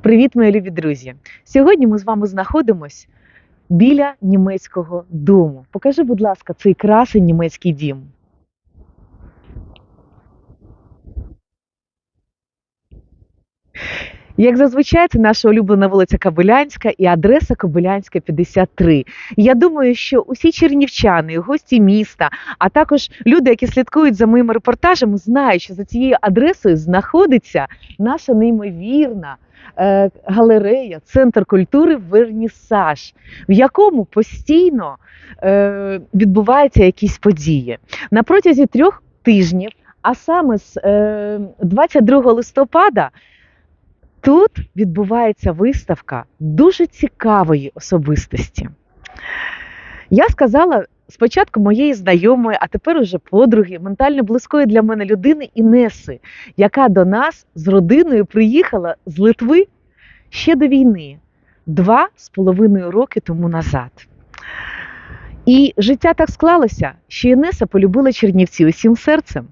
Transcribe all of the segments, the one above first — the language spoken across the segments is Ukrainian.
Привіт, мої любі друзі! Сьогодні ми з вами знаходимось біля німецького дому. Покажи, будь ласка, цей красий німецький дім. Як зазвичай, це наша улюблена вулиця Кобилянська і адреса Кобилянська 53. І Я думаю, що усі чернівчани, гості міста, а також люди, які слідкують за моїми репортажами, знають, що за цією адресою знаходиться наша неймовірна е, галерея, центр культури Вернісаж, в якому постійно е, відбуваються якісь події. На протязі трьох тижнів, а саме з е, 22 листопада. Тут відбувається виставка дуже цікавої особистості. Я сказала спочатку моєї знайомої, а тепер уже подруги, ментально близької для мене людини Інеси, яка до нас з родиною приїхала з Литви ще до війни, два з половиною роки тому назад. І життя так склалося, що Інеса полюбила Чернівці усім серцем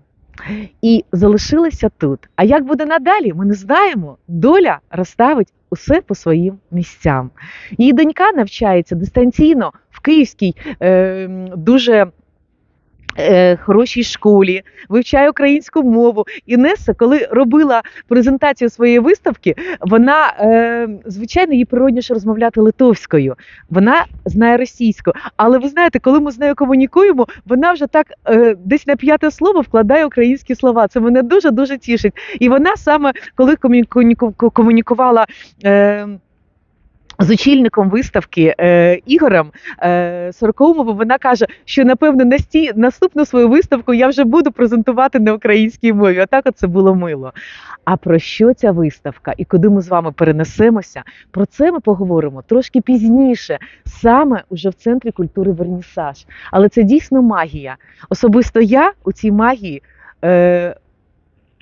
і залишилася тут. А як буде надалі, ми не знаємо. Доля розставить усе по своїм місцям. Її донька навчається дистанційно в Київській е, дуже е, хорошій школі, вивчає українську мову. Інеса, коли робила презентацію своєї виставки, вона, е, звичайно, їй природніше розмовляти литовською. Вона знає російську. Але ви знаєте, коли ми з нею комунікуємо, вона вже так е, десь на п'яте слово вкладає українські слова. Це мене дуже дуже тішить. І вона саме коли комуніку- комунікувала. Е, з очільником виставки е, Ігорем е, Сороковим вона каже, що напевно насті, наступну свою виставку я вже буду презентувати на українській мові. Отак от це було мило. А про що ця виставка і куди ми з вами перенесемося? Про це ми поговоримо трошки пізніше, саме уже в центрі культури Вернісаж. Але це дійсно магія. Особисто я у цій магії е,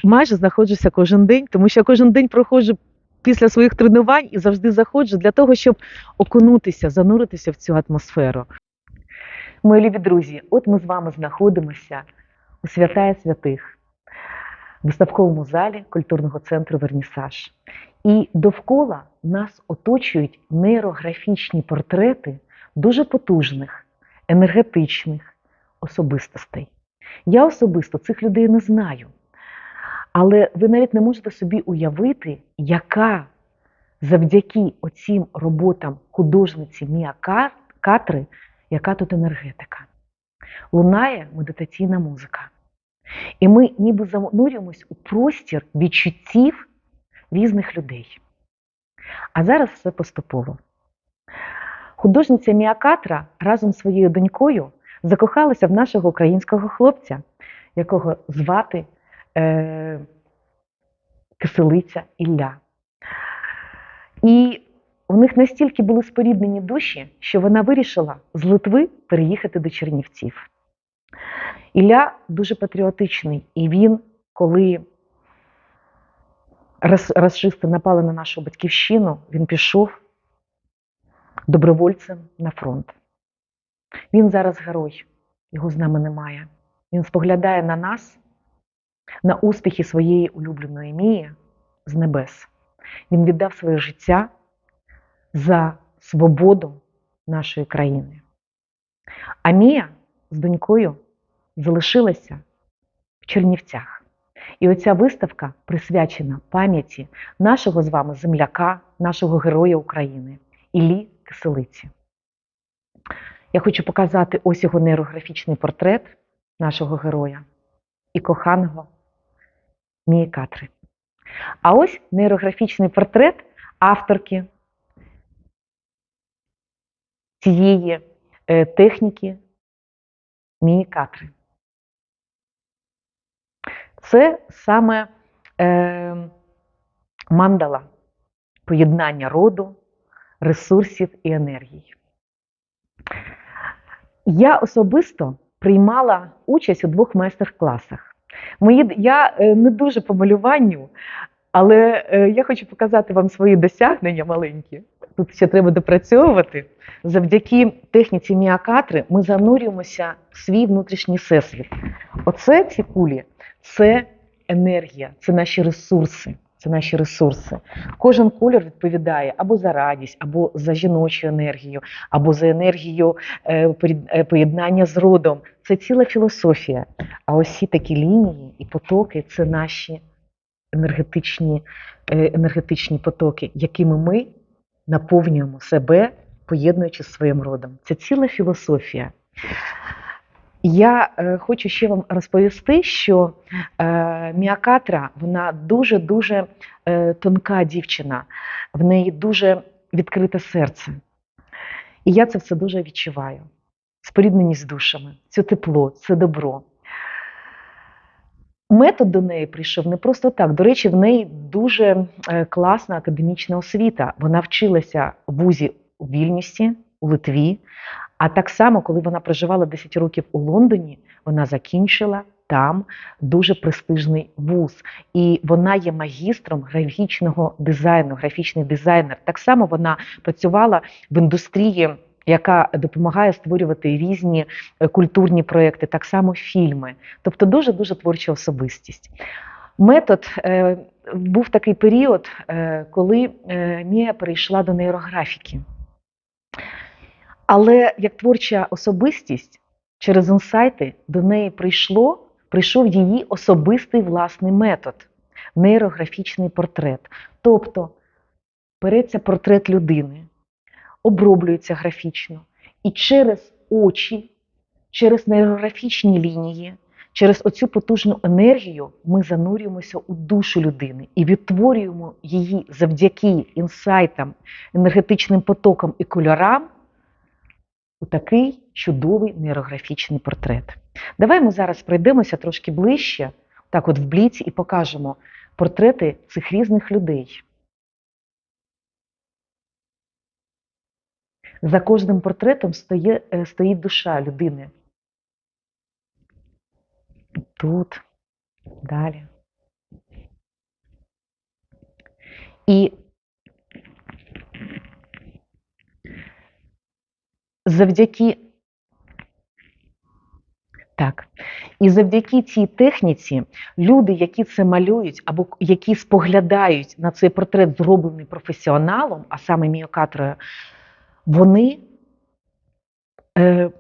майже знаходжуся кожен день, тому що я кожен день проходжу після своїх тренувань і завжди заходжу для того, щоб окунутися, зануритися в цю атмосферу. Мої любі друзі, от ми з вами знаходимося у святая святих, в виставковому залі культурного центру Вернісаж. І довкола нас оточують нейрографічні портрети дуже потужних, енергетичних особистостей. Я особисто цих людей не знаю. Але ви навіть не можете собі уявити, яка завдяки оцім роботам художниці Мія Катри, яка тут енергетика. Лунає медитаційна музика. І ми ніби занурюємось у простір відчуттів різних людей. А зараз все поступово. Художниця Мія Катра разом з своєю донькою закохалася в нашого українського хлопця, якого звати е, Киселиця Ілля. І у них настільки були споріднені душі, що вона вирішила з Литви переїхати до Чернівців. Ілля дуже патріотичний, і він, коли рас- расисти напали на нашу батьківщину, він пішов добровольцем на фронт. Він зараз герой, його з нами немає. Він споглядає на нас на успіхи своєї улюбленої Мії з небес. Він віддав своє життя за свободу нашої країни. А Мія з донькою залишилася в Чернівцях. І оця виставка присвячена пам'яті нашого з вами земляка, нашого героя України Іллі Киселиці. Я хочу показати ось його нейрографічний портрет нашого героя і коханого Мії Катри. А ось нейрографічний портрет авторки цієї е, техніки Мії Катри. Це саме е, мандала поєднання роду, ресурсів і енергій. Я особисто приймала участь у двох майстер-класах. Мої, я е, не дуже по малюванню, але е, я хочу показати вам свої досягнення маленькі. Тут ще треба допрацьовувати. Завдяки техніці міакатри ми занурюємося в свій внутрішній всесвіт. Оце ці кулі це енергія, це наші ресурси, це наші ресурси. Кожен колір відповідає або за радість, або за жіночу енергію, або за енергію е, поєднання з родом. Це ціла філософія. А ці такі лінії і потоки це наші енергетичні, е, енергетичні потоки, якими ми наповнюємо себе, поєднуючи з своїм родом. Це ціла філософія. Я е, хочу ще вам розповісти, що е, Міакатра вона дуже дуже е, тонка дівчина, в неї дуже відкрите серце. І я це все дуже відчуваю. Спорідненість з душами, це тепло, це добро. Метод до неї прийшов не просто так. До речі, в неї дуже е, класна академічна освіта. Вона вчилася в вузі у Вільнюсі, у Литві. А так само, коли вона проживала 10 років у Лондоні, вона закінчила там дуже престижний вуз. І вона є магістром графічного дизайну, графічний дизайнер. Так само вона працювала в індустрії, яка допомагає створювати різні е, культурні проекти, так само фільми. Тобто дуже дуже творча особистість. Метод е, був такий період, е, коли Мія перейшла до нейрографіки. Але як творча особистість через інсайти до неї прийшло, прийшов її особистий власний метод нейрографічний портрет. Тобто береться портрет людини, оброблюється графічно, і через очі, через нейрографічні лінії, через оцю потужну енергію ми занурюємося у душу людини і відтворюємо її завдяки інсайтам, енергетичним потокам і кольорам у такий чудовий нейрографічний портрет. Давай ми зараз пройдемося трошки ближче, так от в бліці, і покажемо портрети цих різних людей. За кожним портретом стоє, е, стоїть душа людини. Тут, далі. І завдяки так. І завдяки цій техніці люди, які це малюють, або які споглядають на цей портрет, зроблений професіоналом, а саме міокатрою, вони е,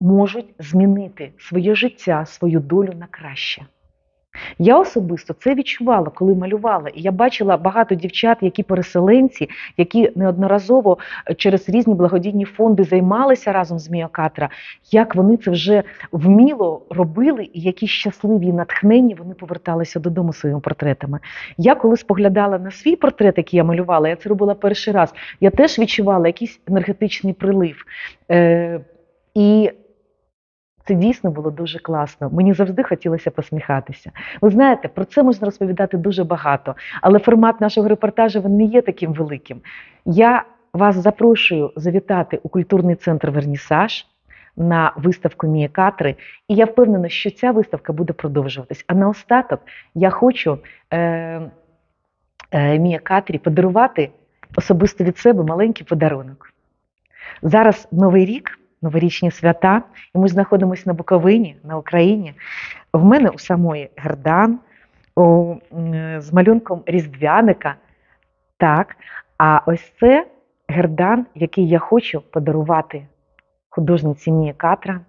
можуть змінити своє життя, свою долю на краще. Я особисто це відчувала, коли малювала. І я бачила багато дівчат, які переселенці, які неодноразово е, через різні благодійні фонди займалися разом з Міокатра, як вони це вже вміло робили, і які щасливі і натхнені вони поверталися додому своїми портретами. Я коли споглядала на свій портрет, який я малювала, я це робила перший раз. Я теж відчувала якийсь енергетичний прилив. Е, І це дійсно було дуже класно. Мені завжди хотілося посміхатися. Ви знаєте, про це можна розповідати дуже багато, але формат нашого репортажу він не є таким великим. Я вас запрошую завітати у культурний центр Вернісаж на виставку Мієкатри, і я впевнена, що ця виставка буде продовжуватись. А наостаток я хочу е, е, Мієкатрі подарувати особисто від себе маленький подарунок. Зараз Новий рік новорічні свята, і ми знаходимося на Буковині, на Україні. В мене у самої Гердан у, з малюнком різдвяника. Так, а ось це гердан, який я хочу подарувати художниці Мії Катра.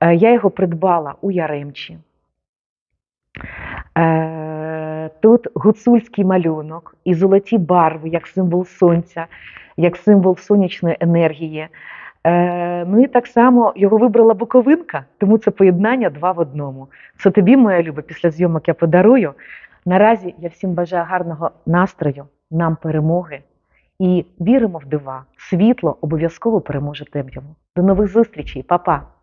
Е, Я його придбала у Яремчі. Е, Тут гуцульський малюнок і золоті барви, як символ сонця, як символ сонячної енергії. Е, ну так само його вибрала Буковинка, тому це поєднання два в одному. Це тобі, моя люба, після зйомок я подарую. Наразі я всім бажаю гарного настрою, нам перемоги і віримо в дива. Світло обов'язково переможе темряву. До нових зустрічей, Па-па!